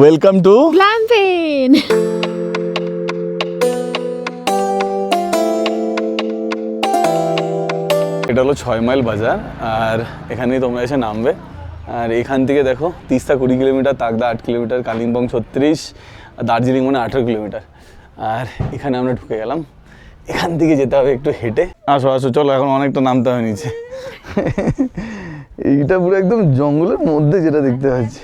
Welcome to গ্ল্যাম্পেন এটা হলো ছয় মাইল বাজার আর এখানেই তোমরা এসে নামবে। আর এখান থেকে দেখো তিস্তা কুড়ি কিলোমিটার তাকদা আট কিলোমিটার কালিম্পং ছত্রিশ আর দার্জিলিং মানে আঠেরো কিলোমিটার। আর এখানে আমরা ঢুকে গেলাম। এখান থেকে যেতে হবে একটু হেঁটে। আসো আসো চলো এখন অনেকটা নামতে হবে নিচে। এইটা পুরো একদম জঙ্গলের মধ্যে যেটা দেখতে পাচ্ছি।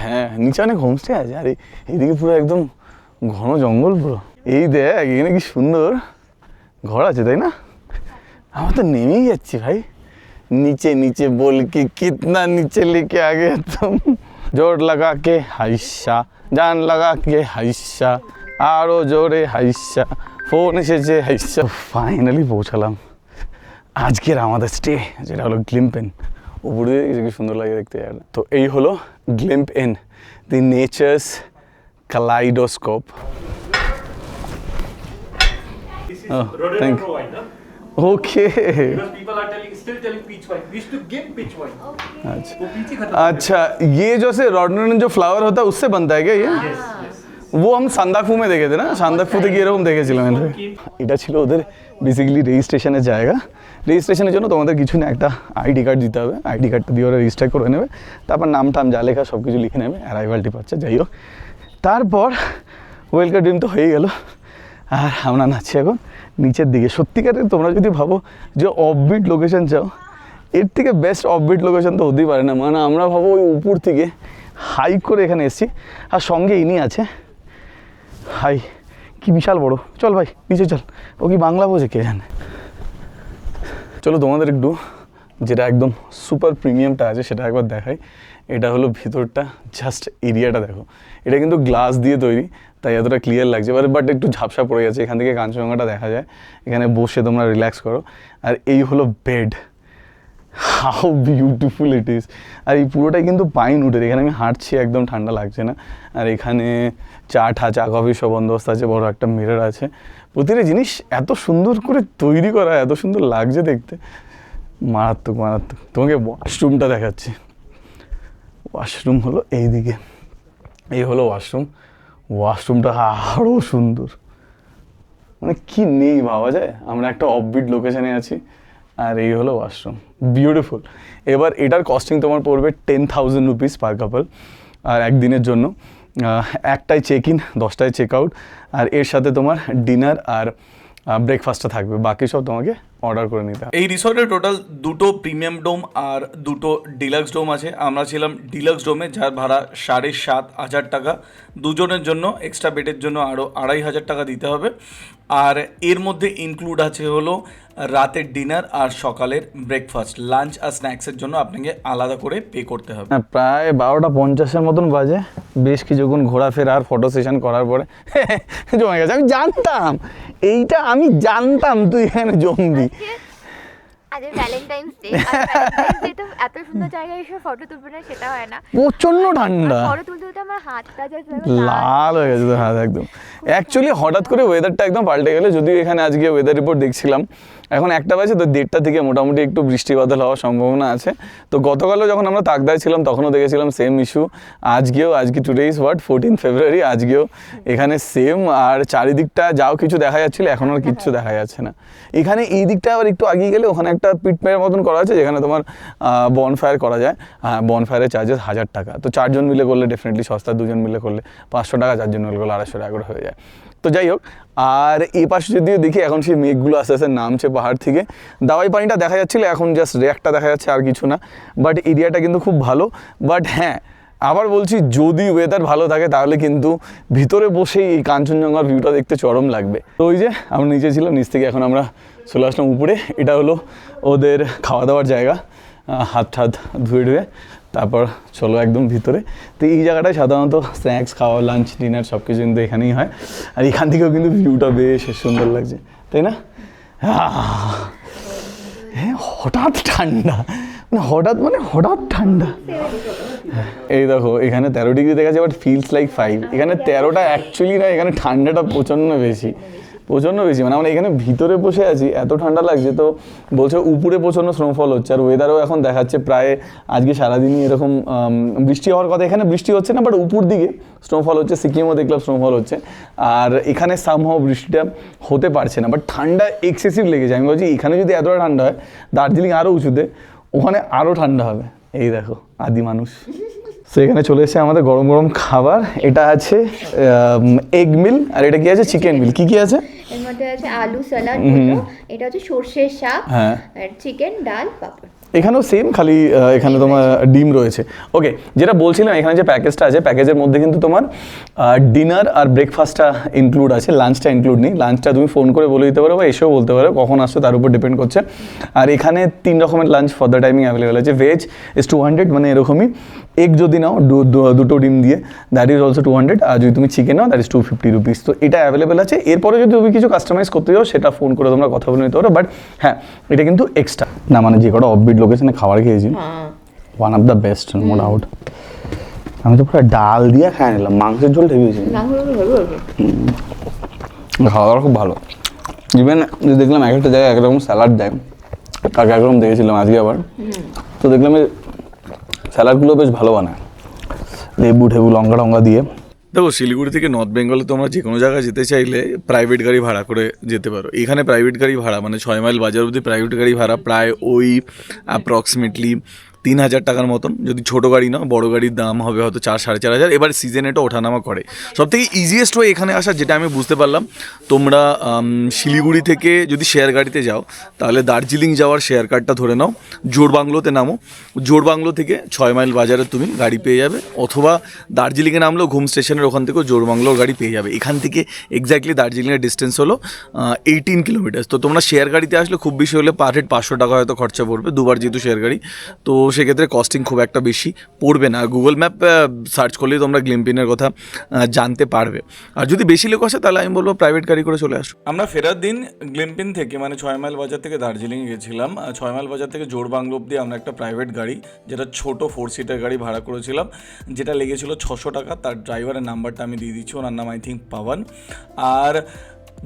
হ্যাঁ নিচে অনেক হোমস্টে আছে। আর এইদিকে পুরো একদম ঘন জঙ্গল পুরো। এই দেখ, এখানে কি সুন্দর ঘর আছে, তাই না? আমার তো নেমেই যাচ্ছি ভাই। নিচে নিচে বল কি কিতনা নিচে লিখে আগে একদম। জোর লাগা কে হাইসা, জান লাগা কে হাইসা আরও জোরে হাইসা, ফোন এসেছে হাইসা। ফাইনালি পৌঁছালাম। আজকের আমাদের স্টে যেটা হলো গ্লিম্পেন উপরে দিয়ে কি সুন্দর লাগে দেখতে জায়গাটা। তো এই হলো glimpse in the nature's kaleidoscope This is Oh, Rodeo thank- wine, huh? Okay Because people are telling, still telling peach wine. We used to give peach wine. আচ্ছা वो पीछे खत्म हो अच्छा ये जो से रॉडनन जो फ्लावर होता है उससे बनता है क्या ये गया। Yes, yes. वो हम সান্দাকফু মে দেখেছে না সান্দাকফুতে গিয়ে এরকম দেখেছিলাম এটা এটা ছিল ওদের বেসিক্যালি রেজিস্ট্রেশনের জায়গা রেজিস্ট্রেশনের জন্য তোমাদের কিছু না, একটা আইডি কার্ড দিতে হবে। আইডি কার্ডটা দিয়ে ওরা রেজিস্টার করে নেবে। তারপর নাম টাম যা লেখা সব কিছু লিখে নেবে। অ্যারাইভালটি পাচ্ছে, যাই হোক। তারপর ওয়েলকাম ড্রিম তো হয়ে গেল। আর আমরা নাচছি এখন নিচের দিকে। সত্যিকারের তোমরা যদি ভাবো যে অফবিট লোকেশন চাও, এর থেকে বেস্ট অফবিট লোকেশন তো হতেই পারে না। মানে আমরা ভাবো ওই উপর থেকে হাইক করে এখানে এসেছি। আর সঙ্গে ইনি আছে। হাই, কি বিশাল বড়। চল ভাই, নিচে চল। ও কি বাংলা বোঝে কে জানে? চলো তোমাদের একটু যেটা একদম সুপার প্রিমিয়ামটা আছে সেটা একবার দেখাই। এটা হলো ভিতরটা জাস্ট এরিয়াটা দেখো। এটা কিন্তু গ্লাস দিয়ে তৈরি, তাই এতটা ক্লিয়ার লাগছে। এবার বাট একটু ঝাপসা পড়ে গেছে, এখান থেকে কাঞ্চনজঙ্ঘাটা দেখা যায়। এখানে বসে তোমরা রিল্যাক্স করো। আর এই হলো bed how beautiful it is আর এই পুরোটাই কিন্তু পাইন উঠে এখানে আমি হাঁটছি, একদম ঠান্ডা লাগছে না। আর এখানে চা ঠা, চা কফি সব বন্দোবস্ত আছে, বড় একটা মিরর আছে। প্রতিটা জিনিস এত সুন্দর করে তৈরি করা, এত সুন্দর লাগছে দেখতে। মারাত্মক মারাত্মক। তোমাকে ওয়াশরুমটা দেখাচ্ছি। ওয়াশরুম হলো এইদিকে। এই হলো ওয়াশরুম ওয়াশরুমটা আরও সুন্দর। মানে কি নেই ভাবা যায়? আমরা একটা অফবিট লোকেশনে আছি। আর এই হলো ওয়াশরুম বিউটিফুল এবার এটার কস্টিং তোমার পড়বে ten thousand rupees per couple আর একদিনের জন্য একটাই চেক ইন দশটায় চেক আউট আর এর সাথে তোমার ডিনার আর ব্রেকফাস্টটা থাকবে। বাকি সব তোমাকে অর্ডার করে নিতে এই রিসর্টে টোটাল দুটো প্রিমিয়াম ডোম আর দুটো ডিলাক্স ডোম আছে। আমরা ছিলাম ডিলাক্স ডোমে যার ভাড়া সাড়ে সাত হাজার টাকা। দুজনের জন্য এক্সট্রা বেডের জন্য আরও আড়াই হাজার টাকা দিতে হবে। আর এর মধ্যে ইনক্লুড আছে হলো রাতের ডিনার আর সকালের ব্রেকফাস্ট লাঞ্চ আর স্ন্যাক্সের জন্য আপনাকে আলাদা করে পে করতে হবে। হ্যাঁ প্রায় বারোটা পঞ্চাশের মতন বাজে। বেশ কিছুক্ষণ ঘোরাফেরা আর ফটো সেশন করার পরে জমে গেছে। আমি জানতাম এইটা আমি জানতাম তুই এখানে জমবি। আজ ভ্যালেন্টাইন্স ডে তো এত সুন্দর জায়গায় এসে ফটো তুলবে না সেটা হয় না। প্রচণ্ড ঠান্ডা। ফটো তুলতে তুলতে আমার হাতটা just লাল হয়ে গেছে হাত একদম। অ্যাকচুয়ালি হঠাৎ করে ওয়েদারটা একদম পাল্টে গেলো। যদিও এখানে আজকে ওয়েদার রিপোর্ট দেখছিলাম এখন একটা বাজে তো দেড়টা থেকে মোটামুটি একটু বৃষ্টি বাদল হওয়ার সম্ভাবনা আছে। তো গতকালও যখন আমরা তাকদায় ছিলাম, তখনও দেখেছিলাম সেম ইস্যু আজকেও, আজকে today is what fourteen February আজকেও এখানে সেম আর চারিদিকটা যাও কিছু দেখা যাচ্ছিল, এখন আর কিচ্ছু দেখা যাচ্ছে না। এখানে এই দিকটা আবার একটু আগিয়ে গেলে ওখানে একটা পিটমের মতন করা আছে, যেখানে তোমার বনফায়ার করা যায়। হ্যাঁ বনফায়ারের চার্জেস হাজার টাকা। তো চারজন মিলে করলে ডেফিনেটলি সস্তা দুজন মিলে করলে পাঁচশো টাকা, চারজন মিলে করলে আড়াইশো টাকা করে হয়ে যায়। তো যাই হোক, আর এই পাশে যদিও দেখি এখন সেই মেঘগুলো আস্তে আস্তে নামছে পাহাড় থেকে। দাওয়াই পানিটা দেখা যাচ্ছিল, এখন জাস্ট রেকটা দেখা যাচ্ছে আর কিছু না। বাট এরিয়াটা কিন্তু খুব ভালো। বাট হ্যাঁ আবার বলছি, যদি ওয়েদার ভালো থাকে, তাহলে কিন্তু ভিতরে বসেই এই কাঞ্চনজঙ্ঘার ভিউটা দেখতে চরম লাগবে। তো ওই যে, আমরা নিচে ছিলাম, নিচ থেকে এখন আমরা চলে আসলাম উপরে। এটা হলো ওদের খাওয়া দাওয়ার জায়গা। হাত ঠাত ধুয়ে ধুয়ে তারপর চলো একদম ভিতরে। তো এই জায়গাটায় সাধারণত স্ন্যাক্স খাওয়া লাঞ্চ ডিনার সব কিছু কিন্তু এখানেই হয়। আর এখান থেকেও কিন্তু ভিউটা বেশ সুন্দর লাগছে। তাই না? হ্যাঁ হঠাৎ ঠান্ডা। মানে হঠাৎ মানে হঠাৎ ঠান্ডা। এই দেখো, এখানে তেরো ডিগ্রি দেখা যাচ্ছে বাট ফিলস লাইক ফাইভ এখানে তেরোটা অ্যাকচুয়ালি না, এখানে ঠান্ডাটা প্রচণ্ড বেশি। প্রচণ্ড বেশি। মানে আমরা এখানে ভিতরে বসে আছি, এত ঠান্ডা লাগছে, তো বলছে উপরে প্রচণ্ড স্নোফল হচ্ছে। আর ওয়েদারও এখন দেখাচ্ছে প্রায় আজকে সারাদিনই এরকম বৃষ্টি হওয়ার কথা। এখানে বৃষ্টি হচ্ছে না বাট উপর দিকে স্নোফল হচ্ছে, সিকিমও দেখলাম স্নোফল হচ্ছে। আর এখানে সামহাও বৃষ্টিটা হতে পারছে না বাট ঠান্ডা এক্সেসিভ লেগেছে। আমি বলছি এখানে যদি এতটা ঠান্ডা হয়, দার্জিলিং আরও উঁচুতে, ওখানে আরও ঠান্ডা হবে। এই দেখো, আদি মানুষ। সেখানে চলে এসেছে আমাদের গরম গরম খাবার। এটা আছে এগ মিল আর এটা কি আছে? চিকেন মিল কি কি আছে? এর মধ্যে আছে আলু স্যালাড এটা হচ্ছে সর্ষের শাক হ্যাঁ। চিকেন ডাল পাপড় এখানেও সেম খালি এখানে তোমার ডিম রয়েছে। ওকে যেটা বলছিলাম, এখানে যে প্যাকেজটা আছে প্যাকেজের মধ্যে কিন্তু তোমার ডিনার আর ব্রেকফাস্টটা ইনক্লুড আছে লাঞ্চটা ইনক্লুড নেই। লাঞ্চটা তুমি ফোন করে বলে দিতে পারো বা এসেও বলতে পারো, কখন আসছো তার উপর ডিপেন্ড করছে। আর এখানে তিন রকমের lunch for the timing available আছে। ভেজ ইস টু হান্ড্রেড মানে এরকমই। এক যদি নাও দুটো ডিম দিয়ে that is also two hundred আর যদি তুমি chicken now that is two fifty rupees তো এটা অ্যাভেলেবেল আছে। এরপরে যদি তুমি কিছু কাস্টমাইজ করতে যাও সেটা ফোন করে তোমরা কথা বলে নিতে পারো। বাট হ্যাঁ এটা কিন্তু এক্সট্রা না মানে যে কটা অফবিট লোকেশনে খাবার খেয়েছি। One of the best no doubt আমি তো পুরো ডাল দিয়ে খাই নিলাম মাংসের ঝোল হয়েছে। খাওয়া দাওয়া খুব ভালো। ইভেন দেখলাম এক একটা জায়গায় একরকম স্যালাড দেয়। কাকে একরকম দেখেছিলাম আজকে আবার। তো দেখলাম স্যালাডগুলো বেশ ভালো বানায়। লেবু ঠেবু লঙ্কা টঙ্কা দিয়ে। দেখো, শিলিগুড়ি থেকে নর্থ বেঙ্গলে তোমরা যে কোনো জায়গায় যেতে চাইলে প্রাইভেট গাড়ি ভাড়া করে যেতে পারো। এখানে প্রাইভেট গাড়ি ভাড়া মানে ছয় মাইল বাজার অবধি প্রাইভেট গাড়ি ভাড়া প্রায় ওই অ্যাপ্রক্সিমেটলি তিন হাজার টাকার মতন, যদি ছোট গাড়ি না বড় গাড়ির দাম হবে হয়তো চার, সাড়ে চার হাজার। এবার সিজনে এটা ওঠানামা করে। সব থেকে ইজিয়েস্ট ওয়ে এখানে আসা, যেটা আমি বুঝতে পারলাম, তোমরা শিলিগুড়ি থেকে যদি শেয়ার গাড়িতে যাও, তাহলে দার্জিলিং যাওয়ার শেয়ার কার্ডটা ধরে নাও। জোরবাংলোতে নামো। জোর বাংলো থেকে ছয় মাইল বাজারে তুমি গাড়ি পেয়ে যাবে, অথবা দার্জিলিংয়ে নামলেও ঘুম স্টেশনের ওখান থেকেও জোরবাংলোর গাড়ি পেয়ে যাবে। এখান থেকে এক্স্যাক্টলি দার্জিলিংয়ের ডিস্টেন্স হলো এইটিন কিলোমিটার্স তো তোমরা শেয়ার গাড়িতে আসলে খুব বেশি হলে পার হেড পাঁচশো টাকা হয়তো খরচা পড়বে, দুবার যেহেতু শেয়ার গাড়ি। তো সেক্ষেত্রে কস্টিং খুব একটা বেশি পড়বে না। গুগল ম্যাপ সার্চ করলেই তোমরা গ্লিম্পিনের কথা জানতে পারবে। আর যদি বেশি লোক আসে, তাহলে আমি বলব প্রাইভেট গাড়ি করে চলে আসো। আমরা ফেরার দিন গ্লিম্পিন থেকে মানে ছয় মাইল বাজার থেকে দার্জিলিং গেছিলাম। ছয় মাইল বাজার থেকে জোরবাংলো অব্দি আমরা একটা প্রাইভেট গাড়ি, যেটা ছোট ফোর সিটার গাড়ি ভাড়া করেছিলাম, যেটা লেগেছিল ছশো টাকা। তার ড্রাইভারের নাম্বারটা আমি দিয়ে দিচ্ছি, ওনার নাম আই থিঙ্ক পাওয়ান। আর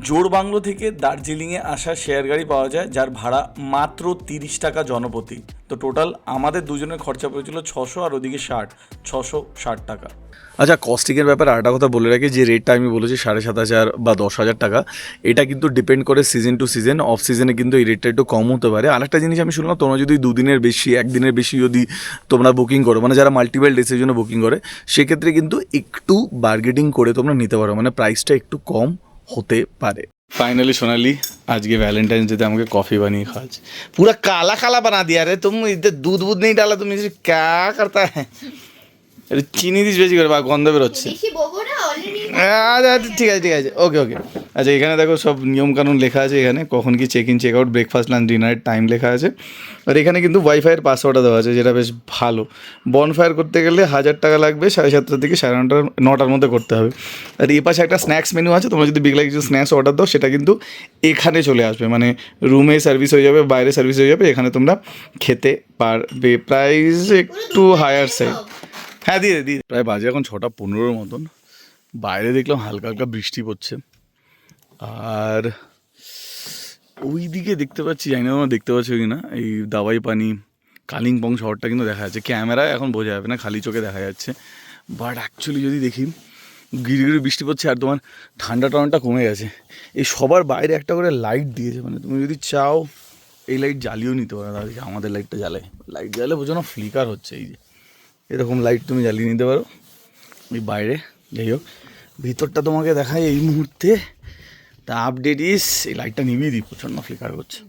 জোরবাংলো থেকে দার্জিলিংয়ে আসা শেয়ার গাড়ি পাওয়া যায়, যার ভাড়া মাত্র তিরিশ টাকা জনপ্রতি। তো টোটাল আমাদের দুজনের খরচা পড়েছিল ছশো আর ওদিকে ষাট, ছশো ষাট টাকা। আচ্ছা কস্টিংয়ের ব্যাপারে আরেকটা কথা বলে রাখি, যে রেটটা আমি বলেছি সাড়ে সাত হাজার বা দশ হাজার টাকা, এটা কিন্তু ডিপেন্ড করে সিজন টু সিজন অফ সিজনে কিন্তু এই রেটটা একটু কম হতে পারে। আরেকটা জিনিস আমি শুনলাম, তোমরা যদি দুদিনের বেশি, একদিনের বেশি যদি তোমরা বুকিং করো মানে যারা মাল্টিপল ডেসের জন্য বুকিং করে, সেক্ষেত্রে কিন্তু একটু বার্গেটিং করে তোমরা নিতে পারো মানে প্রাইসটা একটু কম হতে পারে ফাইনালি সোনালি আজকে वैलेंटाइन डे আমাকে কফি বানিয়ে খাওয়াচ্ছে पूरा काला काला बना दिया रे तुम इधर दूध वूध नहीं डाला तुम इसे क्या करता है চিনি দিস বেশি করে বা গন্ধ বেরোচ্ছে। আচ্ছা আচ্ছা ঠিক আছে ঠিক আছে ওকে ওকে আচ্ছা এখানে দেখো সব নিয়মকানুন লেখা আছে এখানে কখন কি check in check out breakfast lunch ডিনারের টাইম লেখা আছে। আর এখানে কিন্তু ওয়াইফাইয়ের পাসওয়ার্ডটা দেওয়া আছে যেটা বেশ ভালো। বনফায়ার করতে গেলে হাজার টাকা লাগবে সাড়ে সাতটা থেকে সাড়ে নটা নটার মধ্যে করতে হবে। আর এই পাশে একটা স্ন্যাক্স মেনু আছে তোমরা যদি বিকেলে কিছু স্ন্যাক্স অর্ডার দাও সেটা কিন্তু এখানে চলে আসবে। মানে রুমে সার্ভিস হয়ে যাবে বাইরে সার্ভিস হয়ে যাবে এখানে তোমরা খেতে পারবে। প্রাইস একটু হায়ার সাইড হ্যাঁ দিয়ে দিয়ে প্রায় বাজে এখন ছটা পনেরোর মতন। বাইরে দেখলাম হালকা হালকা বৃষ্টি পড়ছে। আর ওই দিকে দেখতে পাচ্ছি, জানি না দেখতে পাচ্ছ কি না, এই দাবাই পানি কালিম্পং শহরটা কিন্তু দেখা যাচ্ছে। ক্যামেরায় এখন বোঝা যাবে না, খালি চোখে দেখা যাচ্ছে। বাট অ্যাকচুয়ালি যদি দেখি, গিরি গিরি বৃষ্টি পড়ছে আর তোমার ঠান্ডা টান্ডাটা কমে গেছে। এই সবার বাইরে একটা করে লাইট দিয়েছে মানে তুমি যদি চাও, এই লাইট জ্বালিয়েও নিতে পারো তাহলে আমাদের লাইটটা জ্বালাই লাইট জ্বালে বোঝো না ফ্লিকার হচ্ছে, এই যে। এরকম লাইট তুমি জ্বালিয়ে নিতে পারো। এই বাইরে যাই হোক। ভিতরটা তোমাকে দেখায় এই মুহূর্তে। তা আপডেট ইস এই লাইটটা নিবিয়ে দিই প্রচণ্ড ফ্লিকার করছে।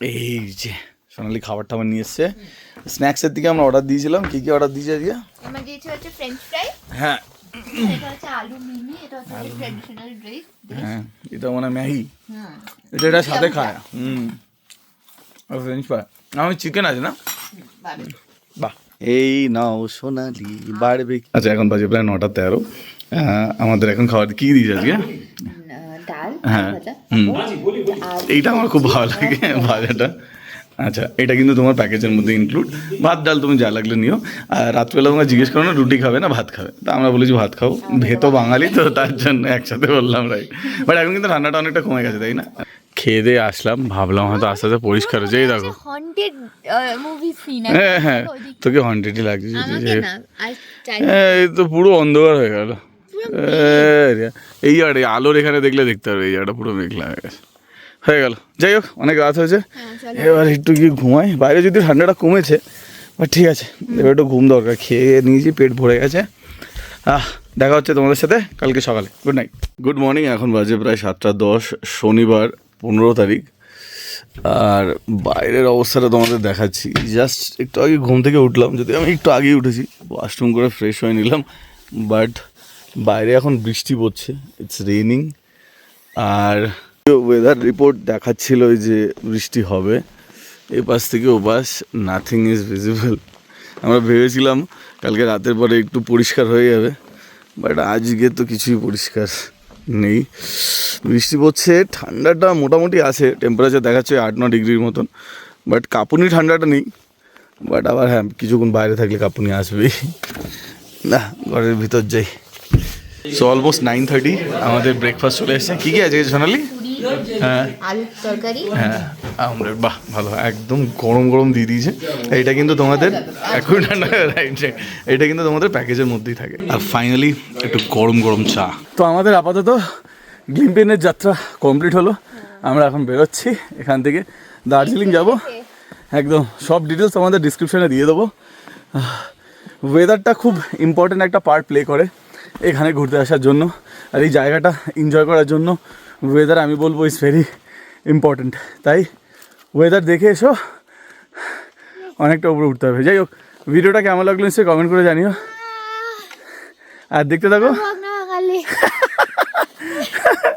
এই যে সোনালি খাবার টাবার নিয়ে এসছে। স্ন্যাক্সের দিকে আমরা অর্ডার দিয়েছিলাম। কী কী অর্ডার দিয়েছি আজকে? আমার দিয়েছে হচ্ছে ফ্রেঞ্চ ফ্রাই হ্যাঁ। হ্যাঁ এটা মানে ম্যাগি। এটা এটা সাথে খায়। হুম। আর ফ্রেঞ্চ ফ্রাই আমি চিকেন আছে না? এই নাও সোনালি বাড়বে আচ্ছা এখন বাজে প্রায় নটা তেরো। আমাদের এখন খাবার কি দিয়েছে আজকে? হ্যাঁ এইটা আমার খুব ভালো লাগে ভাজাটা। আচ্ছা এটা কিন্তু তোমার প্যাকেজের মধ্যে ইনক্লুড ভাত ডাল তুমি যা লাগলে নিও। আর রাত্রেবেলা তোমরা জিজ্ঞেস করো না রুটি খাবে না ভাত খাবে। তা আমরা বলেছি ভাত খাও। ভেতো বাঙালি তো তার জন্য একসাথে বললাম রাই বাট এখন কিন্তু রান্নাটা অনেকটা কমে গেছে তাই না? খেয়ে দিয়ে আসলাম ভাবলাম হয়তো আস্তে আস্তে পরিষ্কার হয়েছে এই দেখো। হন্টেড মুভি সিন হ্যাঁ হ্যাঁ তোকে হন্টেডই লাগছে হ্যাঁ, এই তো পুরো অন্ধকার হয়ে গেল। এই জায়গাটা এই আলোর এখানে দেখলে দেখতে পারবে এই জায়গাটা পুরো মেঘলা হয়ে গেছে। হয়ে গেল। যাই হোক অনেক রাত হয়েছে। এবার একটু গিয়ে ঘুমাই। বাইরে যদি ঠান্ডাটা কমেছে বাট ঠিক আছে। এবার একটু ঘুম দরকার খেয়ে নিয়েছি পেট ভরে গেছে। আহ দেখা হচ্ছে তোমাদের সাথে কালকে সকালে। গুড নাইট গুড মর্নিং এখন বাজে প্রায় সাতটা দশ শনিবার। পনেরো তারিখ। আর বাইরের অবস্থাটা তোমাদের দেখাচ্ছি। জাস্ট একটু আগে ঘুম থেকে উঠলাম, যদি আমি একটু আগেই উঠেছি ওয়াশরুম করে ফ্রেশ হয়ে নিলাম। বাট বাইরে এখন বৃষ্টি পড়ছে ইটস রেইনিং আর ওয়েদার রিপোর্ট দেখাচ্ছিল যে বৃষ্টি হবে। এ পাশ থেকে ও পাশ নাথিং ইজ ভিজিবল আমরা ভেবেছিলাম কালকে রাতের পরে একটু পরিষ্কার হয়ে যাবে বাট আজকে তো কিছুই পরিষ্কার। নেই। বৃষ্টি পড়ছে, ঠান্ডাটা মোটামুটি আছে টেম্পারেচার দেখাচ্ছে আট ন ডিগ্রির মতন বাট কাপুনি ঠান্ডাটা নেই। বাট আবার হ্যাঁ কিছুক্ষণ বাইরে থাকলে কাপুনি আসবেই। না, ঘরের ভিতর যাই। সো অলমোস্ট নাইন থার্টি আমাদের ব্রেকফাস্ট চলে এসেছে। কী কী আছে সোনালি হ্যাঁ। আলুর তরকারি। হ্যাঁ আমলেট বাহ ভালো। একদম গরম গরম দিয়ে দিয়েছে। এটা কিন্তু তোমাদের এখন রাইট এটা কিন্তু তোমাদের প্যাকেজের মধ্যেই থাকে। আর ফাইনালি একটু গরম গরম চা। তো আমাদের আপাতত গ্লিম্পেনের যাত্রা কমপ্লিট হলো। আমরা এখন বেরোচ্ছি এখান থেকে দার্জিলিং যাব। একদম সব ডিটেলস আমাদের ডিসক্রিপশনে দিয়ে দেবো। ওয়েদারটা খুব ইম্পর্ট্যান্ট একটা পার্ট প্লে করে এখানে ঘুরতে আসার জন্য আর এই জায়গাটা এনজয় করার জন্য। ওয়েদার আমি বলব ইজ ভেরি ইম্পর্ট্যান্ট তাই? ওয়েদার দেখে এসো। অনেকটা উপরে উঠতে হবে। যাই হোক ভিডিওটা কেমন লাগল নিশ্চয়ই কমেন্ট করে জানিও। আর দেখতে থাকো।